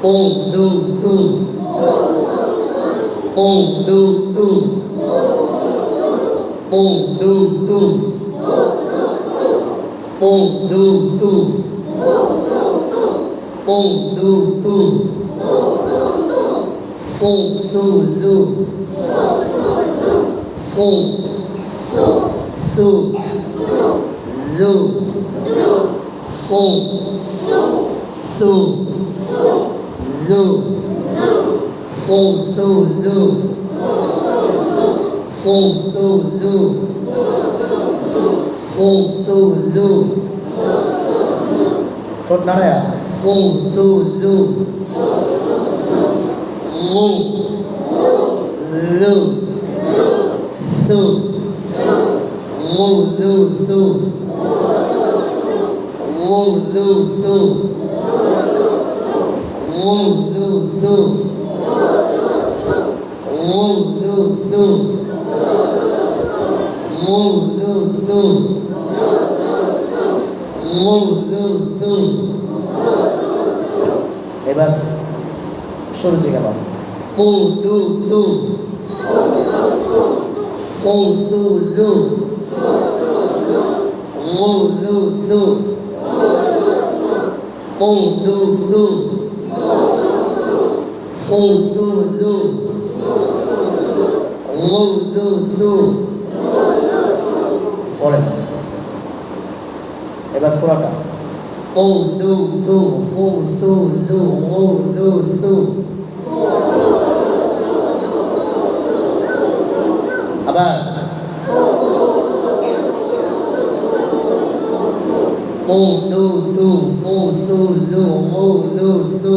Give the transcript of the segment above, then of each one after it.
Um, do, um. Um, do, um. Um, do, um. Um, do, um. Um, do, um. Som, su, zu. Som. Su. Zu. Som. Su. Su su su su su su Su su su su su Su. Su su su. su su su. Su su su. su su su Su su su su su su Su su su su su su. মুলুসু মুলুসু মুলুসু এবার শুরু থেকে পাবো পু তু তু সু সু জু মু লু সু পু দু দু সু সু জু কুদুসু পড়েন এবার পুরাটা কুদুসু সু সু কুদুসু আবার কুদুসু সু সু কুদুসু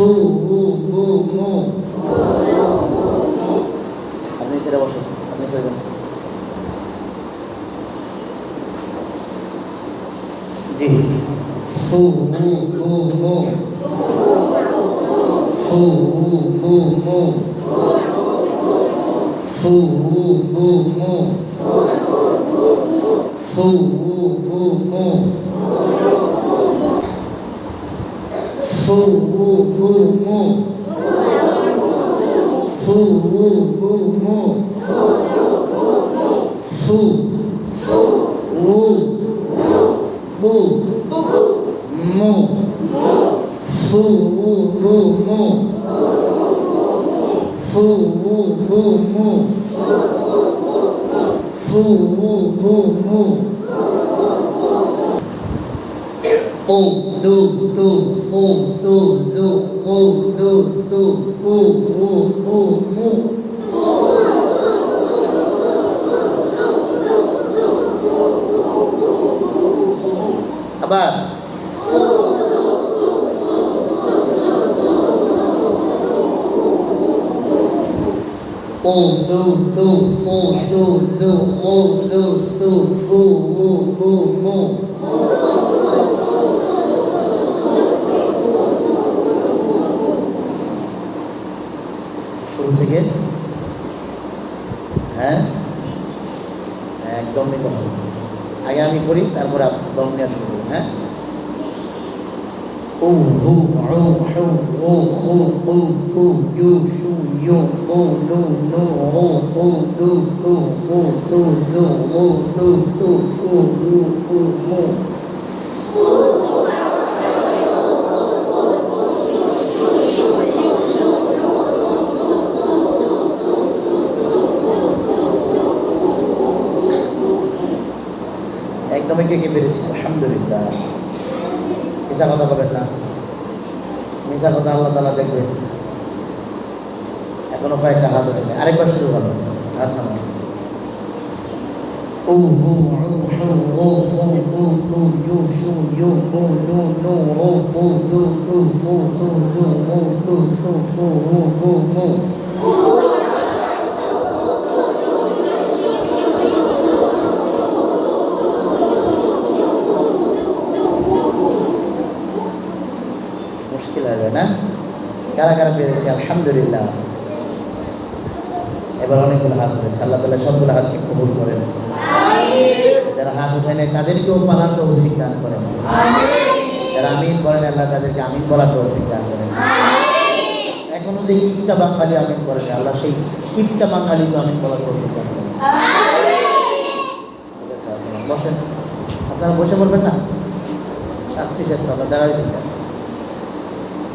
ফু মু মু মু আপনি সেটা বসুন আপনি সেটা জি ফু মু মু মু ফু মু মু মু ফু মু মু মু ফু মু মু মু Fu wu wu mu. Fu wu wu mu. Fu wu wu mu. Fu wu wu mu. Fu wu wu mu. Fu wu wu mu. Apa? Oh. শুরু থেকে? হ্যাঁ? একদম নিতে হবে আগে আমি করি তারপরে দম নেওয়া শুরু করুন হ্যাঁ? ও হু ও হু ও হু ও কু ইউ শু ইউ ও নু নু ও ও দু দু সু সু জু ও দু সু ফু উ ও মু তবে কে কে পেরেছি আলহামদুলিল্লাহ মিশা কথা বলেন না মিশা কথা আল্লাহ তালা দেখবেন এখনও কয়েকটা হাত ওঠেনি আরেকবার শুরু করো হাত নামা ও হু হু ও হু উ টু ইউ শু ইউ ও নু নু ও ও দু টু সু সু জু ও তু সু ফু ও ও যায় না? কারা কারা পেরেছে? আলহামদুলিল্লাহ। এবার অনেকগুলো হাত উঠেছে। আল্লাহ তালা সবগুলো হাতকে কবুল করেন। যারা হাত উঠে নেয় তাদেরকেও পালার তৌফিক দান করেন। যারা আমিন বলেন আল্লাহ তাদেরকে আমিন বলার তৌফিক দান করেন। এখনও যে কিপটা বাঙালি আমিন করেন আল্লাহ সেই কিপটা বাঙালিকে আমিন বলার তৌফিক দান করেন। ঠিক আছে আপনারা বসেন। আপনারা বসে পড়বেন না? শাস্তি শেষ হবে দাঁড়াইছেন?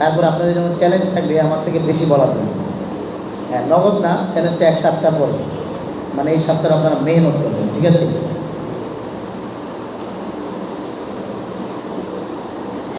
তারপর আপনাদের জন্য চ্যালেঞ্জ থাকবে আমার থেকে বেশি বলার জন্য। হ্যাঁ নগদ না চ্যালেঞ্জটা এক সপ্তাহ পরে। মানে এই সপ্তাহে আপনারা মেহনত করবেন, ঠিক আছে?